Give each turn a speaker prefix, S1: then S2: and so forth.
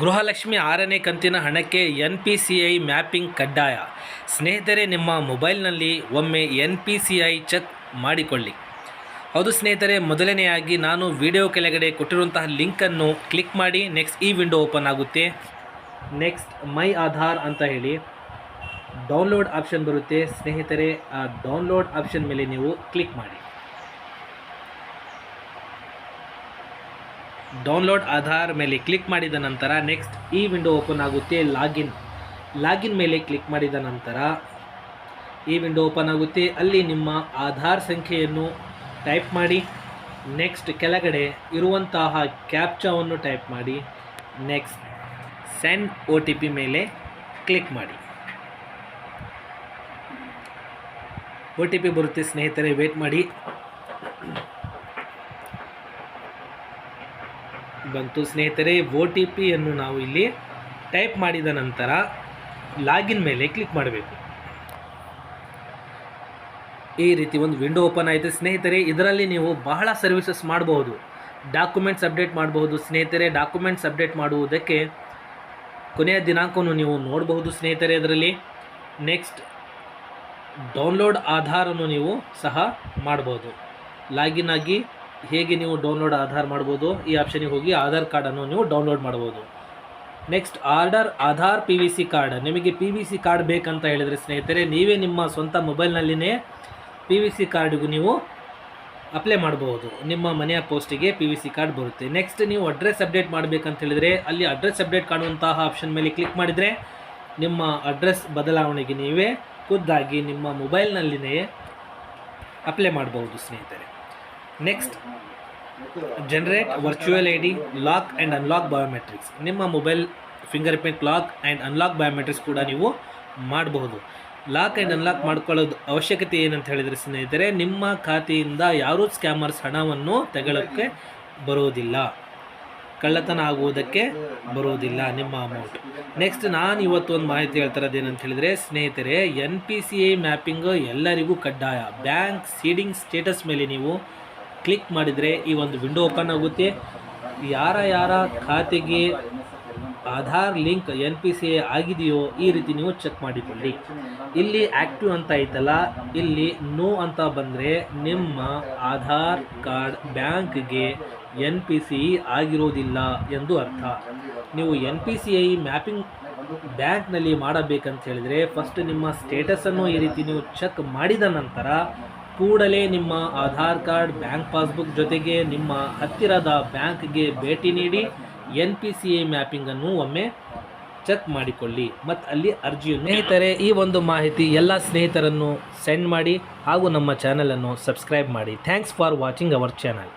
S1: ಗೃಹಲಕ್ಷ್ಮಿ ಆರನೇ ಕಂತಿನ ಹಣಕ್ಕೆ N P C I mapping ಕಡ್ಡಾಯ. ಸ್ನೇಹಿತರೆ, ನಿಮ್ಮ ಮೊಬೈಲ್ನಲ್ಲಿ ಒಮ್ಮೆ N P C I check ಮಾಡಿಕೊಳ್ಳಿ. ಹೌದು ಸ್ನೇಹಿತರೆ, ಮೊದಲನೆಯಾಗಿ ನಾನು ವಿಡಿಯೋ ಕೆಳಗಡೆ ಕೊಟ್ಟಿರುವಂತಹ ಲಿಂಕನ್ನು ಕ್ಲಿಕ್ ಮಾಡಿ, ನೆಕ್ಸ್ಟ್ ಈ ವಿಂಡೋ ಓಪನ್ ಆಗುತ್ತೆ. ನೆಕ್ಸ್ಟ್ ಮೈ ಆಧಾರ್ ಅಂತ ಹೇಳಿ ಡೌನ್ಲೋಡ್ ಆಪ್ಷನ್ ಬರುತ್ತೆ. ಸ್ನೇಹಿತರೆ, ಆ ಡೌನ್ಲೋಡ್ ಆಪ್ಷನ್ ಮೇಲೆ ನೀವು ಕ್ಲಿಕ್ ಮಾಡಿ. ಡೌನ್ಲೋಡ್ ಆಧಾರ್ ಮೇಲೆ ಕ್ಲಿಕ್ ಮಾಡಿದ ನಂತರ ನೆಕ್ಸ್ಟ್ ಈ ವಿಂಡೋ ಓಪನ್ ಆಗುತ್ತೆ ಲಾಗಿನ್. ಲಾಗಿನ್ ಮೇಲೆ ಕ್ಲಿಕ್ ಮಾಡಿದ ನಂತರ ಈ ವಿಂಡೋ ಓಪನ್ ಆಗುತ್ತೆ. ಅಲ್ಲಿ ನಿಮ್ಮ ಆಧಾರ್ ಸಂಖ್ಯೆಯನ್ನು ಟೈಪ್ ಮಾಡಿ, ನೆಕ್ಸ್ಟ್ ಕೆಳಗಡೆ ಇರುವಂತಹ ಕ್ಯಾಪ್ಚಾವನ್ನು ಟೈಪ್ ಮಾಡಿ, ನೆಕ್ಸ್ಟ್ ಸೆಂಡ್ ಒ ಮೇಲೆ ಕ್ಲಿಕ್ ಮಾಡಿ. ಒ ಟಿ ಪಿ ಬರುತ್ತೆ ಸ್ನೇಹಿತರೆ, ವೇಟ್ ಮಾಡಿ. ಬಂತು. ಸ್ನೇಹಿತರೆ, ಒ ಟಿ ಪಿಯನ್ನು ನಾವು ಇಲ್ಲಿ ಟೈಪ್ ಮಾಡಿದ ನಂತರ ಲಾಗಿನ್ ಮೇಲೆ ಕ್ಲಿಕ್ ಮಾಡಬೇಕು. ಈ ರೀತಿ ಒಂದು ವಿಂಡೋ ಓಪನ್ ಆಯಿತು. ಸ್ನೇಹಿತರೆ, ಇದರಲ್ಲಿ ನೀವು ಬಹಳ ಸರ್ವಿಸಸ್ ಮಾಡಬಹುದು. ಡಾಕ್ಯುಮೆಂಟ್ಸ್ ಅಪ್ಡೇಟ್ ಮಾಡಬಹುದು. ಸ್ನೇಹಿತರೆ, ಡಾಕ್ಯುಮೆಂಟ್ಸ್ ಅಪ್ಡೇಟ್ ಮಾಡುವುದಕ್ಕೆ ಕೊನೆಯ ದಿನಾಂಕವನ್ನು ನೀವು ನೋಡಬಹುದು ಸ್ನೇಹಿತರೆ ಅದರಲ್ಲಿ ನೆಕ್ಸ್ಟ್, ಡೌನ್ಲೋಡ್ ಆಧಾರನ್ನು ನೀವು ಸಹ ಮಾಡ್ಬೋದು ಲಾಗಿನ್ ಆಗಿ ಹೇಗೆ ನೀವು ಡೌನ್ಲೋಡ್ ಆಧಾರ್ ಮಾಡ್ಬೋದು, ಈ ಆಪ್ಷನಿಗೆ ಹೋಗಿ ಆಧಾರ್ ಕಾರ್ಡನ್ನು ನೀವು ಡೌನ್ಲೋಡ್ ಮಾಡ್ಬೋದು. Next order Aadhaar P V C card ನಿಮಗೆ ಪಿ ವಿ ಸಿ ಕಾರ್ಡ್ ಬೇಕಂತ ಹೇಳಿದರೆ ಸ್ನೇಹಿತರೆ, ನೀವೇ ನಿಮ್ಮ ಸ್ವಂತ ಮೊಬೈಲ್ನಲ್ಲಿನೇ ಪಿ ವಿ ಸಿ ಕಾರ್ಡಿಗೂ ನೀವು ಅಪ್ಲೈ ಮಾಡ್ಬೋದು. ನಿಮ್ಮ ಮನೆಯ ಪೋಸ್ಟಿಗೆ ಪಿ ವಿ ಸಿ ಕಾರ್ಡ್ ಬರುತ್ತೆ. ನೆಕ್ಸ್ಟ್ ನೀವು ಅಡ್ರೆಸ್ ಅಪ್ಡೇಟ್ ಮಾಡಬೇಕಂತ ಹೇಳಿದರೆ, ಅಲ್ಲಿ ಅಡ್ರೆಸ್ ಅಪ್ಡೇಟ್ ಕಾಣುವಂತಹ ಆಪ್ಷನ್ ಮೇಲೆ ಕ್ಲಿಕ್ ಮಾಡಿದರೆ, ನಿಮ್ಮ ಅಡ್ರೆಸ್ ಬದಲಾವಣೆಗೆ ನೀವೇ ಖುದ್ದಾಗಿ ನಿಮ್ಮ ಮೊಬೈಲ್ನಲ್ಲಿನೇ ಅಪ್ಲೈ ಮಾಡ್ಬೋದು ಸ್ನೇಹಿತರೆ. Next generate virtual I D lock and unlock biometrics ನಿಮ್ಮ mobile fingerprint lock and unlock biometrics ಕೂಡ ನೀವು ಮಾಡಬಹುದು. ಲಾಕ್ ಆ್ಯಂಡ್ ಅನ್ಲಾಕ್ ಮಾಡ್ಕೊಳ್ಳೋದು ಅವಶ್ಯಕತೆ ಏನಂತ ಹೇಳಿದರೆ ಸ್ನೇಹಿತರೆ, ನಿಮ್ಮ ಖಾತೆಯಿಂದ ಯಾರೂ ಸ್ಕ್ಯಾಮರ್ಸ್ ಹಣವನ್ನು ತಗೊಳ್ಳೋಕ್ಕೆ ಬರುವುದಿಲ್ಲ ಕಳ್ಳತನ ಆಗುವುದಕ್ಕೆ ಬರುವುದಿಲ್ಲ ನಿಮ್ಮ ಅಮೌಂಟ್ ನೆಕ್ಸ್ಟ್ ನಾನು ಇವತ್ತು ಒಂದು ಮಾಹಿತಿ ಹೇಳ್ತಾರದು ಏನಂತ ಹೇಳಿದರೆ ಸ್ನೇಹಿತರೆ N P C I mapping ಎಲ್ಲರಿಗೂ ಕಡ್ಡಾಯ. ಬ್ಯಾಂಕ್ ಸೀಡಿಂಗ್ ಸ್ಟೇಟಸ್ ಮೇಲೆ ನೀವು ಕ್ಲಿಕ್ ಮಾಡಿದರೆ ಈ ಒಂದು ವಿಂಡೋ ಓಪನ್ ಆಗುತ್ತೆ. ಯಾರ ಯಾರ ಖಾತೆಗೆ Aadhaar link N P C I ಆಗಿದೆಯೋ ಈ ರೀತಿ ನೀವು ಚೆಕ್ ಮಾಡಿಕೊಳ್ಳಿ. ಇಲ್ಲಿ ಆ್ಯಕ್ಟಿವ್ ಅಂತ ಐತಲ್ಲ, ಇಲ್ಲಿ ನೋ ಅಂತ ಬಂದರೆ ನಿಮ್ಮ ಆಧಾರ್ ಕಾರ್ಡ್ ಬ್ಯಾಂಕ್ಗೆ ಎನ್ ಪಿ ಸಿ ಇ ಆಗಿರೋದಿಲ್ಲ ಎಂದು ಅರ್ಥ. ನೀವು N P C I mapping ಬ್ಯಾಂಕ್ನಲ್ಲಿ ಮಾಡಬೇಕಂತ ಹೇಳಿದರೆ ಫಸ್ಟ್ ನಿಮ್ಮ ಸ್ಟೇಟಸನ್ನು ಈ ರೀತಿ ನೀವು ಚೆಕ್ ಮಾಡಿದ ನಂತರ ಕೂಡಲೇ ನಿಮ್ಮ ಆಧಾರ್ ಕಾರ್ಡ್, ಬ್ಯಾಂಕ್ ಪಾಸ್ಬುಕ್ ಜೊತೆಗೆ ನಿಮ್ಮ ಹತ್ತಿರದ ಬ್ಯಾಂಕ್ಗೆ ಭೇಟಿ ನೀಡಿ ಎನ್ ಪಿ ಸಿ ಎ ಮ್ಯಾಪಿಂಗನ್ನು ಒಮ್ಮೆ ಚೆಕ್ ಮಾಡಿಕೊಳ್ಳಿ. ಮತ್ತು ಅಲ್ಲಿ ಅರ್ಜಿಯನ್ನು ಸ್ನೇಹಿತರೆ, ಈ ಒಂದು ಮಾಹಿತಿ ಎಲ್ಲ ಸ್ನೇಹಿತರನ್ನು ಸೆಂಡ್ ಮಾಡಿ ಹಾಗೂ ನಮ್ಮ ಚಾನಲನ್ನು ಸಬ್ಸ್ಕ್ರೈಬ್ ಮಾಡಿ. Thanks for watching our channel.